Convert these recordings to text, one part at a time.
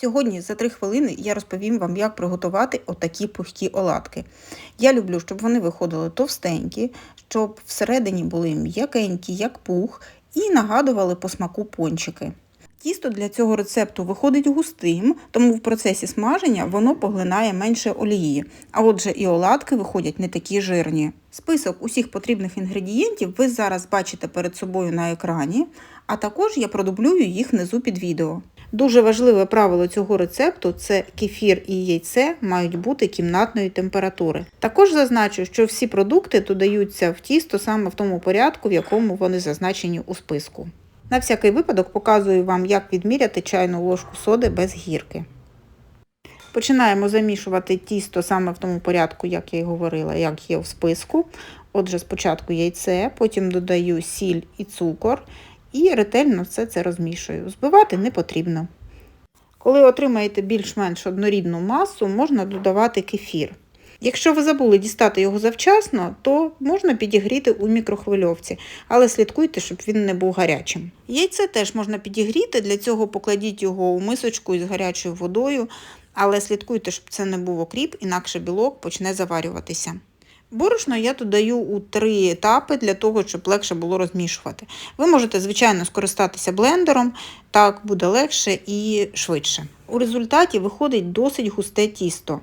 Сьогодні за 3 хвилини я розповім вам, як приготувати отакі пухкі оладки. Я люблю, щоб вони виходили товстенькі, щоб всередині були м'якенькі, як пух, і нагадували по смаку пончики. Тісто для цього рецепту виходить густим, тому в процесі смаження воно поглинає менше олії, а отже і оладки виходять не такі жирні. Список усіх потрібних інгредієнтів ви зараз бачите перед собою на екрані, а також я продублюю їх внизу під відео. Дуже важливе правило цього рецепту це кефір і яйце мають бути кімнатної температури. Також зазначу, що всі продукти додаються в тісто саме в тому порядку, в якому вони зазначені у списку. На всякий випадок показую вам, як відміряти чайну ложку соди без гірки. Починаємо замішувати тісто саме в тому порядку, як я й говорила, як є в списку. Отже, спочатку яйце, потім додаю сіль і цукор і ретельно все це розмішую. Збивати не потрібно. Коли отримаєте більш-менш однорідну масу, можна додавати кефір. Якщо ви забули дістати його завчасно, то можна підігріти у мікрохвильовці, але слідкуйте, щоб він не був гарячим. Яйце теж можна підігріти, для цього покладіть його у мисочку із гарячою водою, але слідкуйте, щоб це не був окріп, інакше білок почне заварюватися. Борошно я додаю у три етапи для того, щоб легше було розмішувати. Ви можете, звичайно, скористатися блендером, так буде легше і швидше. У результаті виходить досить густе тісто.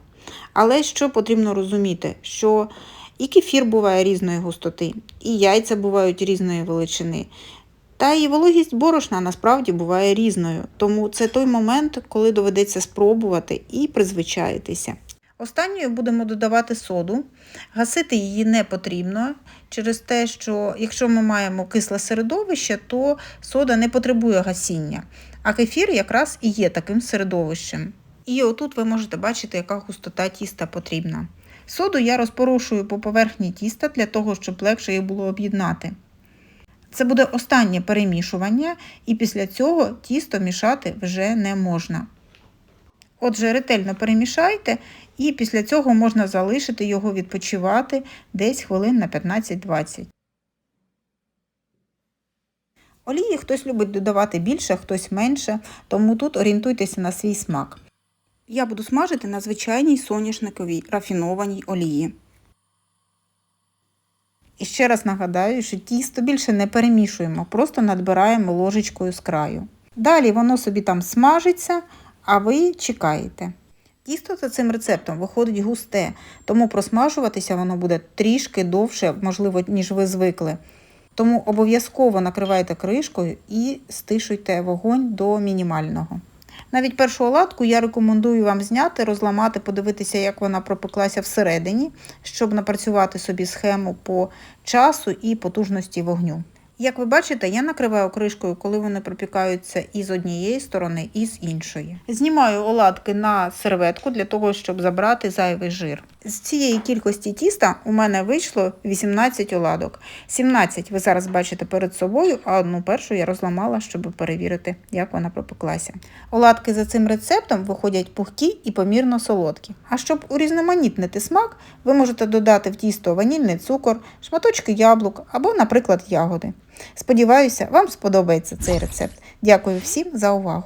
Але що потрібно розуміти, що і кефір буває різної густоти, і яйця бувають різної величини. Та і вологість борошна насправді буває різною, тому це той момент, коли доведеться спробувати і призвичаїтися. Останньою будемо додавати соду. Гасити її не потрібно через те, що якщо ми маємо кисле середовище, то сода не потребує гасіння, а кефір якраз і є таким середовищем. І отут ви можете бачити, яка густота тіста потрібна. Соду я розпорошую по поверхні тіста для того, щоб легше їх було об'єднати. Це буде останнє перемішування, і після цього тісто мішати вже не можна. Отже, ретельно перемішайте, і після цього можна залишити його відпочивати десь хвилин на 15-20. Олії хтось любить додавати більше, хтось менше, тому тут орієнтуйтеся на свій смак. Я буду смажити на звичайній соняшниковій рафінованій олії. І ще раз нагадаю, що тісто більше не перемішуємо, просто надбираємо ложечкою з краю. Далі воно собі там смажиться, а ви чекаєте. Тісто за цим рецептом виходить густе, тому просмажуватися воно буде трішки довше, можливо, ніж ви звикли. Тому обов'язково накривайте кришкою і стишуйте вогонь до мінімального. Навіть першу оладку я рекомендую вам зняти, розламати, подивитися, як вона пропеклася всередині, щоб напрацювати собі схему по часу і потужності вогню. Як ви бачите, я накриваю кришкою, коли вони пропікаються і з однієї сторони, і з іншої. Знімаю оладки на серветку для того, щоб забрати зайвий жир. З цієї кількості тіста у мене вийшло 18 оладок. 17 ви зараз бачите перед собою, а одну першу я розламала, щоб перевірити, як вона пропеклася. Оладки за цим рецептом виходять пухкі і помірно солодкі. А щоб урізноманітнити смак, ви можете додати в тісто ванільний цукор, шматочки яблук або, наприклад, ягоди. Сподіваюся, вам сподобається цей рецепт. Дякую всім за увагу!